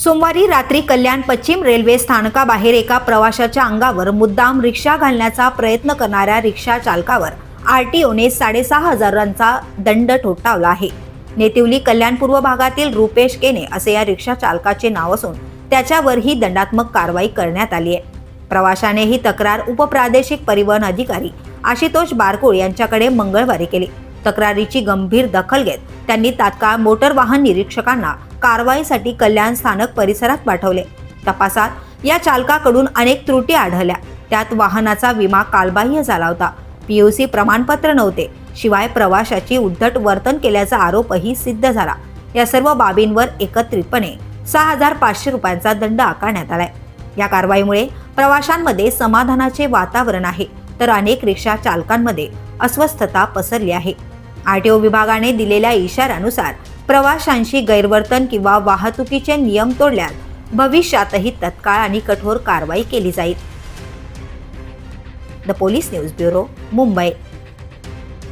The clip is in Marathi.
सोमवारी रात्री कल्याण पश्चिम रेल्वे स्थानकाबाहेर एका प्रवाशाच्या अंगावर मुद्दाम रिक्षा घालण्याचा प्रयत्न करणाऱ्या रिक्षा चालकावर आरटीओने साडेसहा हजारांचा दंड ठोठावला आहे. नेतिवली कल्याण पूर्व भागातील रुपेश केने असे या रिक्षा चालकाचे नाव असून त्याच्यावर ही दंडात्मक कारवाई करण्यात आली आहे. प्रवाशाने ही तक्रार उपप्रादेशिक परिवहन अधिकारी आशुतोष बारकोळ यांच्याकडे मंगळवारी केली. तक्रारीची गंभीर दखल घेत त्यांनी तात्काळ मोटर वाहन निरीक्षकांना कारवाईसाठी कल्याण स्थानक परिसरात पाठवले. तपासात या चालकाकडून अनेक त्रुटी आढळल्या. त्यात वाहनाचा विमा कालबाह्य झाला होता. पीयूसी प्रमाणपत्र नव्हते. शिवाय प्रवाशाची उद्धट वर्तन केल्याचा आरोपही सिद्ध झाला. या सर्व बाबींवर एकत्रितपणे सहा हजार पाचशे रुपयांचा दंड आकारण्यात आलाय. या कारवाईमुळे प्रवाशांमध्ये समाधानाचे वातावरण आहे तर अनेक रिक्षा चालकांमध्ये अस्वस्थता पसरली आहे. आरटीओ विभागाने दिलेल्या इशाऱ्यानुसार प्रवाशांशी गैरवर्तन किंवा वाहतुकीचे नियम तोडल्यास भविष्यातही तत्काळ आणि कठोर कारवाई केली जाईल. The police news bureau Mumbai.